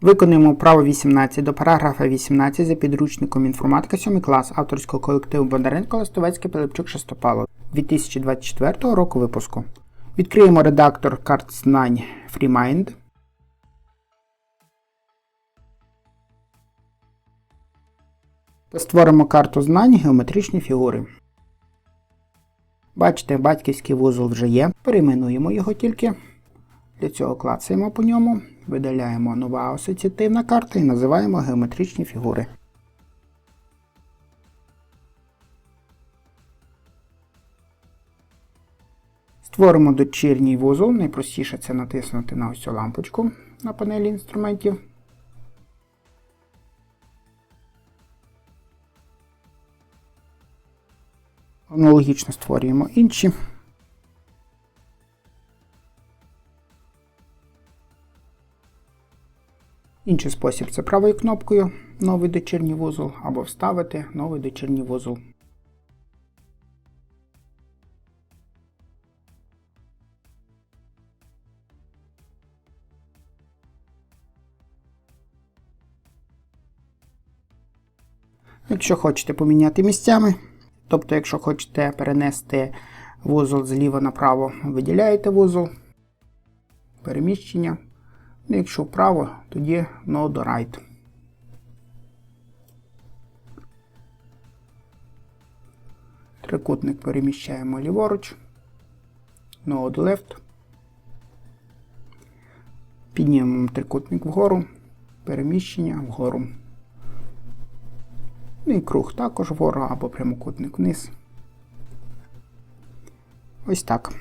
Виконуємо право 18 до параграфа 18 за підручником інформатика 7 клас авторського колективу Бондаренко Ластовецький Пилипчук Шестопало 2024 року випуску. Відкриємо редактор карт знань FreeMind. Та створимо карту знань геометричні фігури. Бачите, батьківський вузол вже є. Перейменуємо його тільки. Для цього клацаємо по ньому, видаляємо нова асоціативна карта і називаємо геометричні фігури. Створимо дочірній вузол. Найпростіше це натиснути на ось цю лампочку на панелі інструментів. Аналогічно створюємо інші. Інший спосіб це правою кнопкою новий дочірній вузол або вставити новий дочірній вузол. Якщо хочете поміняти місцями, тобто, якщо хочете перенести вузол зліва направо, виділяєте вузол, переміщення. Ну, якщо вправо, тоді no right. Трикутник переміщаємо ліворуч, no до left. Піднімемо трикутник вгору, переміщення вгору. Ну і круг також вгору або прямокутник вниз. Ось так.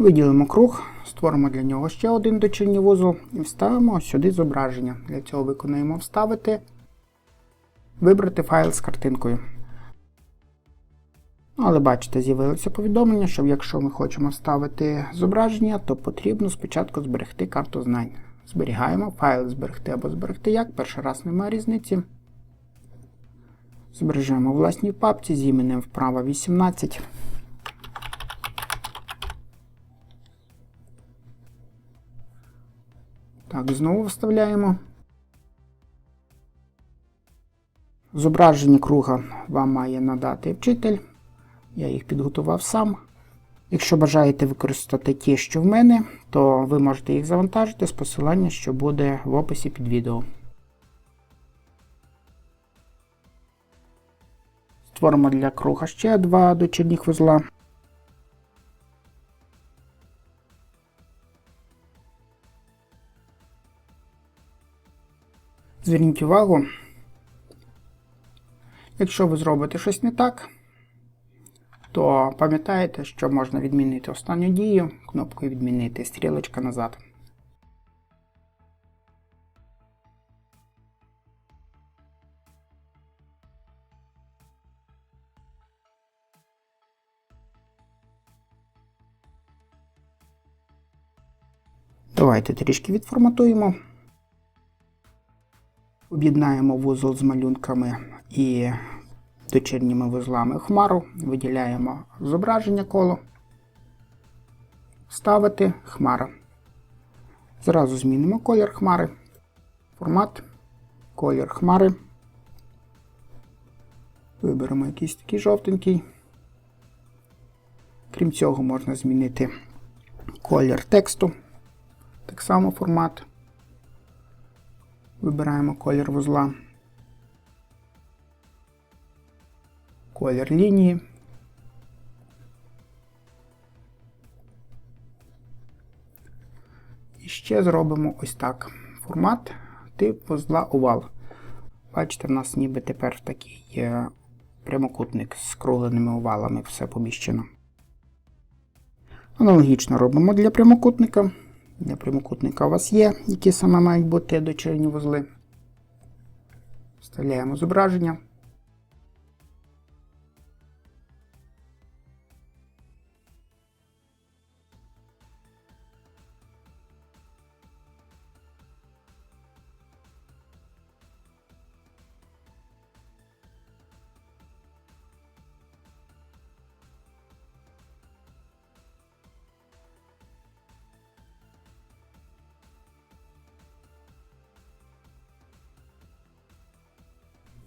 Виділимо круг, створимо для нього ще один дочірній вузол і вставимо сюди зображення. Для цього виконуємо Вставити, вибрати файл з картинкою. Але бачите, з'явилося повідомлення, що якщо ми хочемо вставити зображення, то потрібно спочатку зберегти карту знань. Зберігаємо файл зберегти або зберегти як, перший раз немає різниці. Збережемо власній папці з іменем вправа 18. Так, знову вставляємо. Зображення круга вам має надати вчитель. Я їх підготував сам. Якщо бажаєте використати ті, що в мене, то ви можете їх завантажити з посилання, що буде в описі під відео. Створимо для круга ще два дочірніх вузла. Зверніть увагу, якщо ви зробите щось не так, то пам'ятаєте, що можна відмінити останню дію кнопкою відмінити стрілочка назад. Давайте трішки відформатуємо. Об'єднаємо вузол з малюнками і дочірніми вузлами хмару, виділяємо зображення коло, вставити хмара. Зразу змінимо колір хмари, формат, колір хмари. Виберемо якийсь такий жовтенький. Крім цього, можна змінити колір тексту, так само формат. Вибираємо колір вузла, колір лінії. І ще зробимо ось так. Формат тип вузла овал. Бачите, в нас ніби тепер такий прямокутник з кругленими овалами все поміщено. Аналогічно робимо для прямокутника. Для прямокутника у вас є, які саме мають бути дочерні вузли. Вставляємо зображення.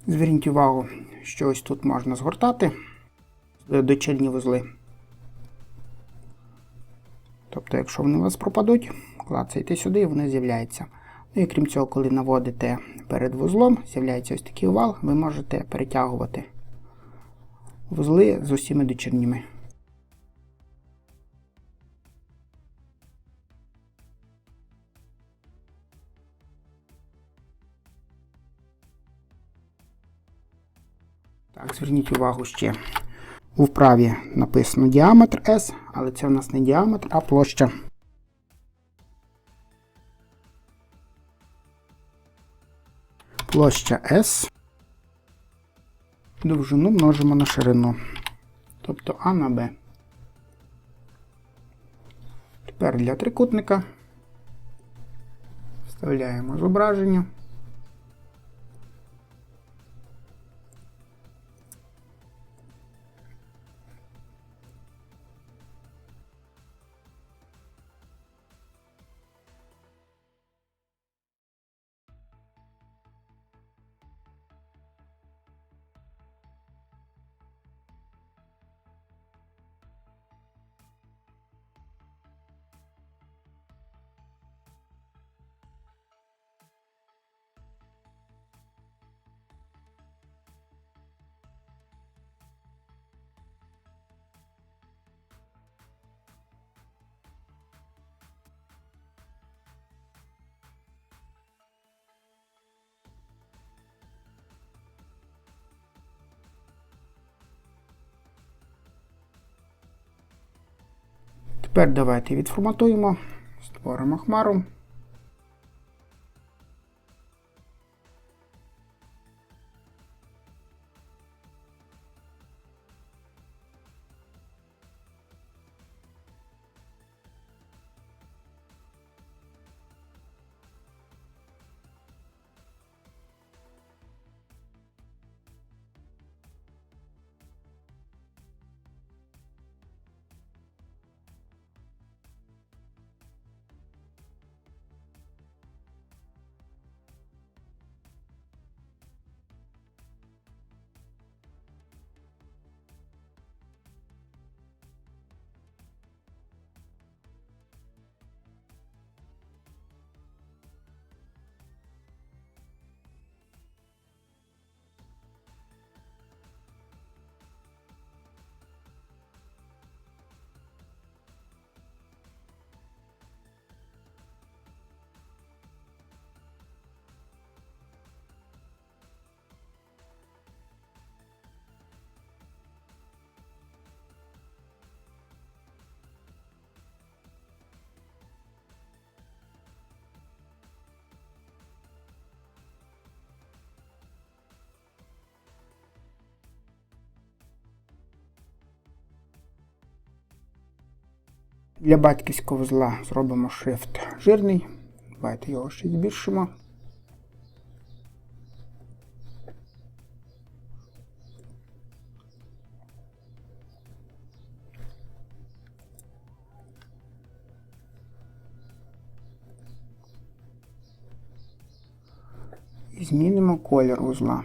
Зверніть увагу, що ось тут можна згортати е, вузли. Тобто, якщо вони у вас пропадуть, клацайте сюди і вони з'являються. Ну і крім цього, коли наводите перед вузлом, з'являється ось такий овал, ви можете перетягувати вузли з усіма дочірніми. Так, зверніть увагу ще. У вправі написано діаметр S, але це у нас не діаметр, а площа. Площа S. Довжину множимо на ширину. Тобто А на Б. Тепер для трикутника вставляємо зображення. Тепер давайте відформатуємо, створимо хмару. Для батьківського вузла зробимо шрифт жирний. Давайте його ще збільшимо. Змінимо колір вузла.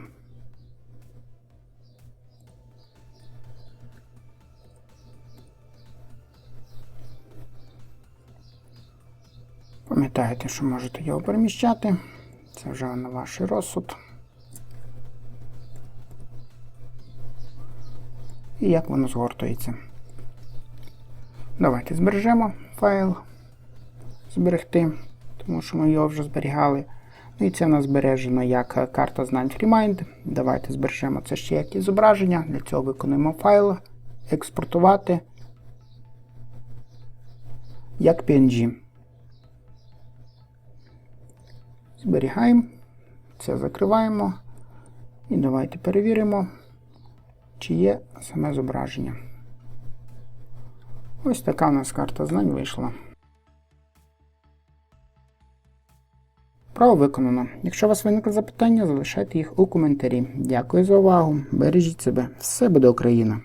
Пам'ятаєте, що можете його переміщати. Це вже на ваш розсуд. І як воно згортується. Давайте збережемо файл. Зберегти, тому що ми його вже зберігали. Ну і це у нас збережено як карта знань FreeMind. Давайте збережемо це ще як і зображення. Для цього виконуємо файл, експортувати як PNG. Зберігаємо, це закриваємо. І давайте перевіримо, чи є саме зображення. Ось така у нас карта знань вийшла. Право виконано. Якщо у вас виникли запитання, залишайте їх у коментарі. Дякую за увагу. Бережіть себе. Все буде Україна!